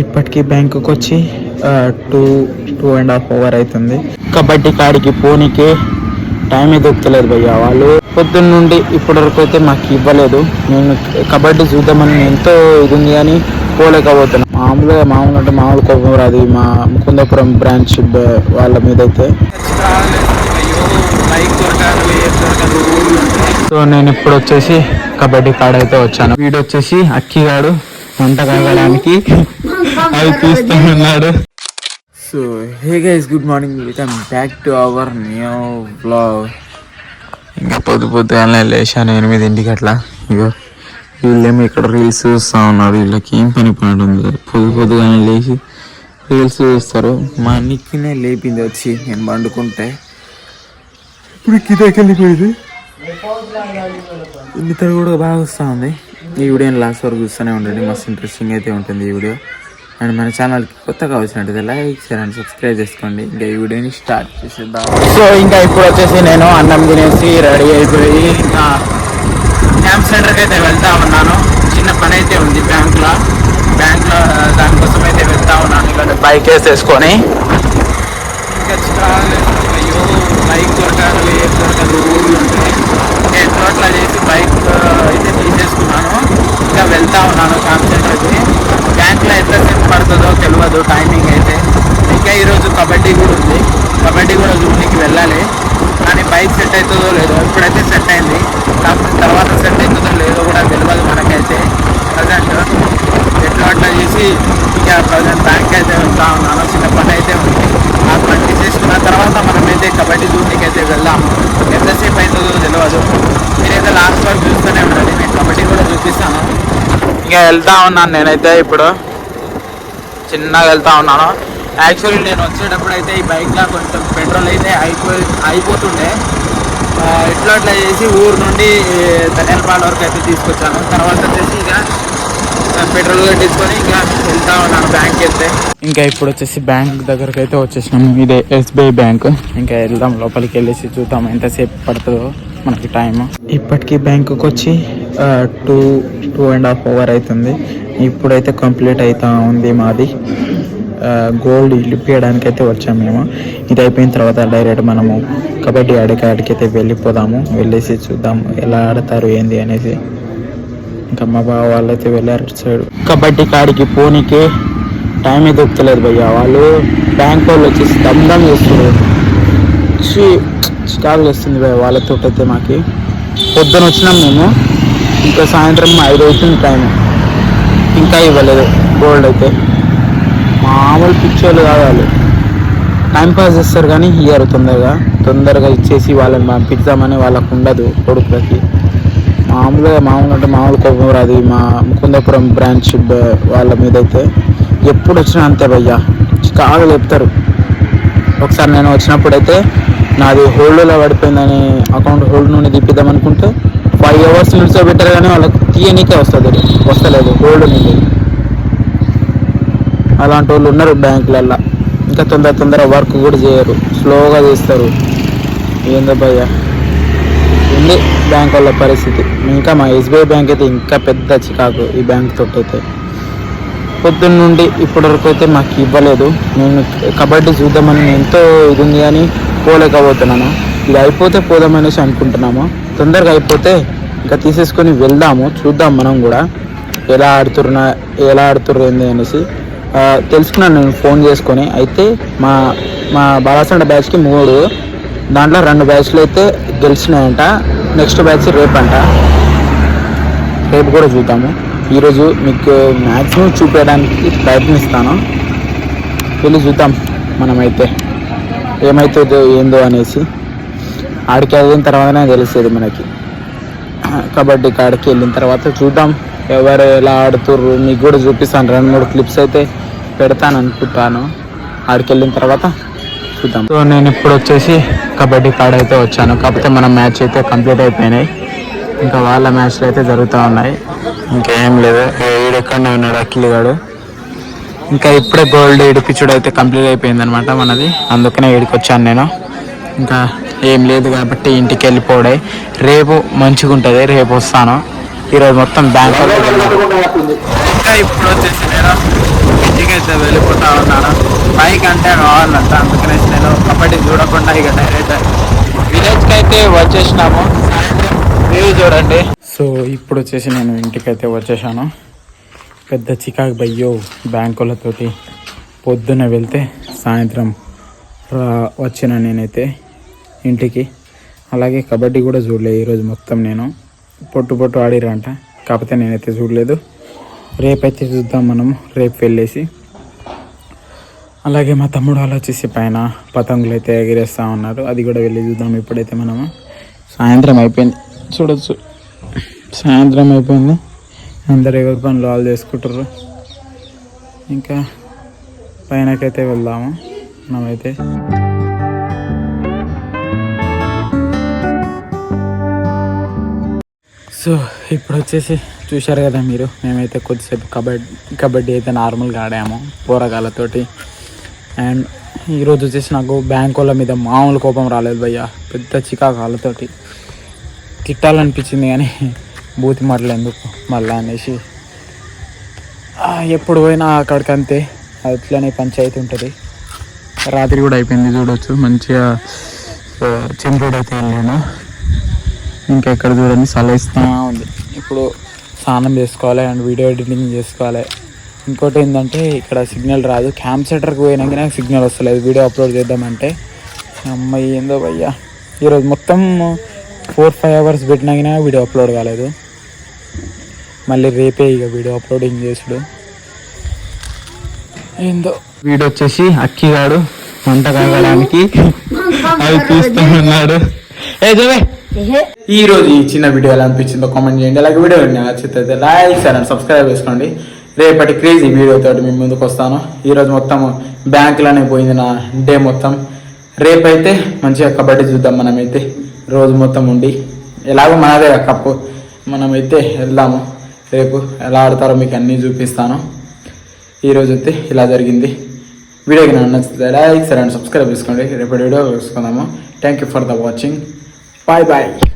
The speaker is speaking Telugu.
ఇప్పటికీ బ్యాంకుకి వచ్చి two two and half hour అవుతుంది కబడ్డీ కాడికి పోనీకే టైం దొరుకుతలేదు భయ్య. వాళ్ళు పొద్దున్న నుండి ఇప్పటి వరకు అయితే మాకు ఇవ్వలేదు. నేను కబడ్డీ చూద్దామని ఎంతో ఇది ఉంది కానీ పోలేకపోతున్నాను మామూలుగా మామూలు అంటే మామూలు కోపం రాదు మా ముకుందపురం బ్రాంచ్ వాళ్ళ మీద అయితే సో నేను ఇప్పుడు వచ్చేసి కబడ్డీ కాడ అయితే వచ్చాను. వీడు వచ్చేసి అక్కిగాడు వంట కాగడానికి అవి తీస్తూ ఉన్నాడు so hey guys good morning welcome back to our new blog ఇంకా పొద్దు పొద్దుగానే లేచాను ఎనిమిదింటికి అట్లా. ఇగో వీళ్ళేమో ఇక్కడ రీల్స్ చూస్తూ ఉన్నారు. వీళ్ళకి ఏం పని పని ఉంది? పొద్దు పొద్దుగానే లేచి రీల్స్ చూస్తారు. మా నిక్కినే లేపింది వచ్చి నేను పండుకుంటే. ఇప్పుడు కిందకి వెళ్ళిపోయింది నిద్ర కూడా బాగా వస్తూ ఉంది. ఈ వీడియో లాస్ట్ వరకు చూస్తూనే ఉండండి. మస్తు ఇంట్రెస్టింగ్ అయితే ఉంటుంది ఈ వీడియో. అండ్ మన ఛానల్కి కొత్తగా వచ్చినట్టయితే లైక్ షేర్ అండ్ సబ్స్క్రైబ్ చేసుకోండి. ఇంకా ఈ వీడియోని స్టార్ట్ చేసేద్దాం. సో ఇంకా ఇప్పుడు వచ్చేసి నేను అన్నం తినేసి రెడీ అయిపోయి ఇంకా క్యాంప్ సెంటర్కి అయితే వెళ్తా ఉన్నాను. చిన్న పని అయితే ఉంది బ్యాంక్లో. బ్యాంక్లో దానికోసం అయితే వెళ్తా ఉన్నాను ఇక్కడ బైక్ వేసేసుకొని. ఇంకా చాలా అయ్యో బైక్ దొరకాలి ఏం దొరకదు. ఊర్లు ఉంటాయి ఇంకా ఎన్నో అట్లా చేసి బైక్ అయితే తీసేసుకున్నాను ఇంకా వెళ్తా ఉన్నాను క్యాంప్ సెంటర్కి బ్యాంక్లో ఎంతసేపు పడుతుందో తెలియదు టైమింగ్ అయితే ఇంకా ఈరోజు కబడ్డీ కూడా ఉంది. కబడ్డీ కూడా జూనికి వెళ్ళాలి. కానీ బైక్ సెట్ అవుతుందో లేదో ఇప్పుడైతే సెట్ అయింది. కాకపోతే తర్వాత సెట్ అవుతుందో లేదో కూడా తెలియదు మనకైతే. ప్రజెంట్ ఎట్లా అట్లా చేసి ఇక ప్రజెంట్ బ్యాంక్ అయితే వెళ్తా ఉన్నాను. చిన్న పని అయితే ఉంది. ఆ పని తీసేసుకున్న తర్వాత మనమైతే కబడ్డీ జూనికి అయితే వెళ్దాము. ఎంతసేపు అవుతుందో తెలియదు మీరైతే లాస్ట్ వరకు చూస్తూనే ఉండాలి నేను కబడ్డీ కూడా చూపిస్తాను. ఇంకా వెళ్తా ఉన్నాను నేనైతే ఇప్పుడు. చిన్నగా వెళ్తా ఉన్నాను. యాక్చువల్లీ నేను వచ్చేటప్పుడు అయితే ఈ బైక్లో కొంచెం పెట్రోల్ అయితే అయిపోయి అయిపోతుండే. ఇట్లా అట్లా చేసి ఊరు నుండి ధనియాలపాల వరకు అయితే తీసుకొచ్చాను. తర్వాత వచ్చేసి ఇక పెట్రోల్ కట్టించుకొని ఇంకా వెళ్తా ఉన్నాను బ్యాంక్ వెళ్తే. ఇంకా ఇప్పుడు వచ్చేసి బ్యాంక్ దగ్గరకు అయితే వచ్చేసినాము. ఇదే ఎస్బీఐ బ్యాంక్ ఇంకా వెళ్దాం లోపలికి వెళ్ళేసి చూద్దాం ఎంతసేపు పడుతుందో మనకి టైం ఇప్పటికీ బ్యాంకుకి వచ్చి two two and half hour అవుతుంది. ఇప్పుడైతే కంప్లీట్ అవుతా ఉంది మాది. గోల్డ్ ఇప్పించడానికి అయితే వచ్చాము మేము. ఇది అయిపోయిన తర్వాత డైరెక్ట్ మనము కబడ్డీ ఆడే కాడికి అయితే వెళ్ళిపోదాము. వెళ్ళేసి చూద్దాము ఎలా ఆడతారు ఏంది అనేసి. ఇంకా మా బావ వాళ్ళు అయితే వెళ్ళారు సైడ్ కబడ్డీ కాడికి పోనీకే టైం దొరుకుతలేదు భయ్య. వాళ్ళు బ్యాంక్ వాళ్ళు వచ్చేసి స్తంభం చేస్తున్నారు. ఛీ, చికాకు వస్తుంది భయ్య వాళ్ళతో అయితే మాకి. పొద్దున వచ్చినాం మేము. ఇంకా సాయంత్రం ఐదు అవుతుంది టైం ఇంకా ఇవ్వలేదు. గోల్డ్ అయితే. మామూలు పిచ్చోళ్ళు కాదు వాళ్ళు. టైం పాస్ చేస్తారు కానీ ఇయ్యరు తొందరగా. తొందరగా ఇచ్చేసి వాళ్ళని పంపిద్దామని వాళ్ళకు ఉండదు కొడుకులకి. మామూలుగా మామూలు అంటే మామూలు కోపం రాదు. మా ముకుందపురం బ్రాంచ్ వాళ్ళ మీద అయితే ఎప్పుడు వచ్చినా అంతే భయ్యా. కాదు చెప్తారు ఒకసారి నేను వచ్చినప్పుడు అయితే నాది హోల్డ్లో పడిపోయిందని అకౌంట్ హోల్డ్ నుండి తిప్పిద్దాం అనుకుంటే ఫైవ్ అవర్స్ నిల్చోబెట్టారు కానీ వాళ్ళకి తీయనీకే వస్తుంది. వస్తలేదు. హోల్డ్ నుండి అలాంటి వాళ్ళు ఉన్నారు బ్యాంకులల్లో. ఇంకా తొందర తొందర వర్క్ కూడా చేయరు. స్లోగా చేస్తారు. ఏందో భయ్యా. ఉంది బ్యాంక్ వాళ్ళ పరిస్థితి. ఇంకా మా ఎస్బీఐ బ్యాంక్ అయితే ఇంకా పెద్ద చికాకు ఈ బ్యాంక్ తోటి అయితే పొద్దున్న నుండి ఇప్పటి వరకు అయితే మాకు ఇవ్వలేదు. నేను కబడ్డీ చూద్దామని ఎంతో ఇది ఉంది కానీ పోలేకపోతున్నాను. ఇది అయిపోతే పోదామనేసి అనుకుంటున్నాము. తొందరగా అయిపోతే ఇంకా తీసేసుకొని వెళ్దాము. చూద్దాం మనం కూడా. ఎలా ఆడుతున్నా ఎలా ఆడుతుర్రు ఏంది అనేసి. తెలుసుకున్నాను నేను ఫోన్ చేసుకొని. అయితే మా మా బాలాసండ బ్యాచ్కి మూడు దాంట్లో రెండు బ్యాచ్లు అయితే గెలిచినాయంట. నెక్స్ట్ బ్యాచ్ రేపంట రేపు కూడా చూద్దాము. ఈరోజు మీకు మ్యాక్సిమం చూపించడానికి ప్రయత్నిస్తాను. వెళ్ళి చూద్దాం మనమైతే. ఏమవుతుందో ఏందో అనేసి. ఆడికి వెళ్ళిన తర్వాతనే తెలిసేది మనకి. కబడ్డీ కాడికి వెళ్ళిన తర్వాత చూద్దాం. ఎవరు ఎలా ఆడుతుర్రు మీకు కూడా చూపిస్తాను. రెండు మూడు క్లిప్స్ అయితే పెడతాను అనుకుంటాను ఆడికి వెళ్ళిన తర్వాత చూద్దాం. సో నేను ఇప్పుడు వచ్చేసి కబడ్డీ కాడ అయితే వచ్చాను. కాకపోతే మన మ్యాచ్ అయితే కంప్లీట్ అయిపోయినాయి. ఇంకా వాళ్ళ మ్యాచ్లు అయితే జరుగుతూ ఉన్నాయి. ఇంకేం లేదు. ఈడెక్కడనే ఉన్నాడు? అఖిల్ గాడు. ఇంకా ఇప్పుడే గోల్డ్ ఇడిపించుడు అయితే కంప్లీట్ అయిపోయింది అనమాట మనది. అందుకనే ఇడికి వచ్చాను నేను. ఇంకా ఏం లేదు కాబట్టి ఇంటికి వెళ్ళిపోవడే రేపు మంచిగా ఉంటుంది రేపు వస్తాను. ఈరోజు మొత్తం బ్యాంక్ ఇంకా ఇప్పుడు వచ్చేసి నేను ఇంటికి కావాలంట అందుకనేసి నేను కబడ్డీ చూడకుండా ఇక డైరెక్ట్ విలేజ్కి అయితే వచ్చేసినాము. వ్యూ చూడండి. సో ఇప్పుడు వచ్చేసి నేను ఇంటికైతే వచ్చేసాను. పెద్ద చికాకు బయ్యో బ్యాంకులతోటి పొద్దున వెళ్తే సాయంత్రం రా- వచ్చిన నేనైతే ఇంటికి. అలాగే కబడ్డీ కూడా చూడలేదు ఈరోజు మొత్తం నేను. పొట్టు పొట్టు ఆడిరంట కాకపోతే నేనైతే చూడలేదు. రేపైతే చూద్దాం మనం రేపు వెళ్ళేసి. అలాగే మా తమ్ముడు వాళ్ళు వచ్చేసి పైన పతంగులు అయితే ఎగిరేస్తూ ఉన్నారు. అది కూడా వెళ్ళి చూద్దాం ఇప్పుడైతే మనము. సాయంత్రం అయిపోయింది. చూడొచ్చు. సాయంత్రం అయిపోయింది. అందరు ఎవరి పనులు వాళ్ళు చేసుకుంటారు. ఇంకా పైనకైతే వెళ్దాము. మనమైతే సో ఇప్పుడు వచ్చేసి చూశారు కదా మీరు. మేమైతే కొద్దిసేపు కబడ్డీ కబడ్డీ అయితే నార్మల్గా ఆడాము. పోరగాళ్ళతోటి. అండ్ ఈరోజు వచ్చేసి నాకు బ్యాంక్ వాళ్ళ మీద మామూలు కోపం రాలేదు భయ్య. పెద్ద చికాకాలతోటి తిట్టాలనిపించింది కానీ బూతి మాటలు ఎందుకు? మళ్ళా అనేసి. ఎప్పుడు పోయినా అక్కడికి అంతే అట్లనే పంచాయతీ ఉంటుంది. రాత్రి కూడా అయిపోయింది చూడవచ్చు మంచిగా ఆ, చంద్రుడు అయితే వెళ్ళాను. ఇంకా ఎక్కడ చూడండి సలహిస్తూ ఉంది. ఇప్పుడు స్నానం చేసుకోవాలి అండ్ వీడియో ఎడిటింగ్ చేసుకోవాలి. ఇంకోటి ఏంటంటే ఇక్కడ సిగ్నల్ రాదు. క్యాంప్ సెంటర్కి పోయినాకనే సిగ్నల్ వస్తలేదు. వీడియో అప్లోడ్ చేద్దామంటే. అమ్మాయి ఏందో భయ్యా. ఈరోజు మొత్తం ఫోర్ ఫైవ్ అవర్స్ పెట్టినాకనే వీడియో అప్లోడ్ కాలేదు. మళ్ళీ రేపే ఇక వీడియో అప్లోడింగ్ చేసుడు. ఏందో. వీడియో వచ్చేసి అక్కిగాడు వంట కాగడానికి అవి చూస్తూ ఉన్నాడు. ఏ జవే. ఈ రోజు ఈ చిన్న వీడియో ఎలా అనిపించిందో కామెంట్ చేయండి. అలాగే వీడియో నచ్చితే లైక్ అండ్ సబ్స్క్రైబ్ చేసుకోండి. రేపటి క్రేజీ వీడియో తోటి మీ ముందుకు వస్తాను. ఈరోజు మొత్తం బ్యాంకులోనే పోయింది నా డే మొత్తం. రేపైతే మంచిగా కబడ్డీ చూద్దాం మనమైతే. రోజు మొత్తం ఉండి ఎలాగో మనదే ఆ కప్పు. మనమైతే వెళ్దాము. రేపు ఎలా ఆడతారో మీకు అన్నీ చూపిస్తాను. ఈ రోజు అయితే ఇలా జరిగింది. వీడియోకి నన్ను నచ్చితే లైక్ సరే అండ్ సబ్స్క్రైబ్ చేసుకోండి. రేపటి వీడియో చూసుకుందాము thank you for the watching bye bye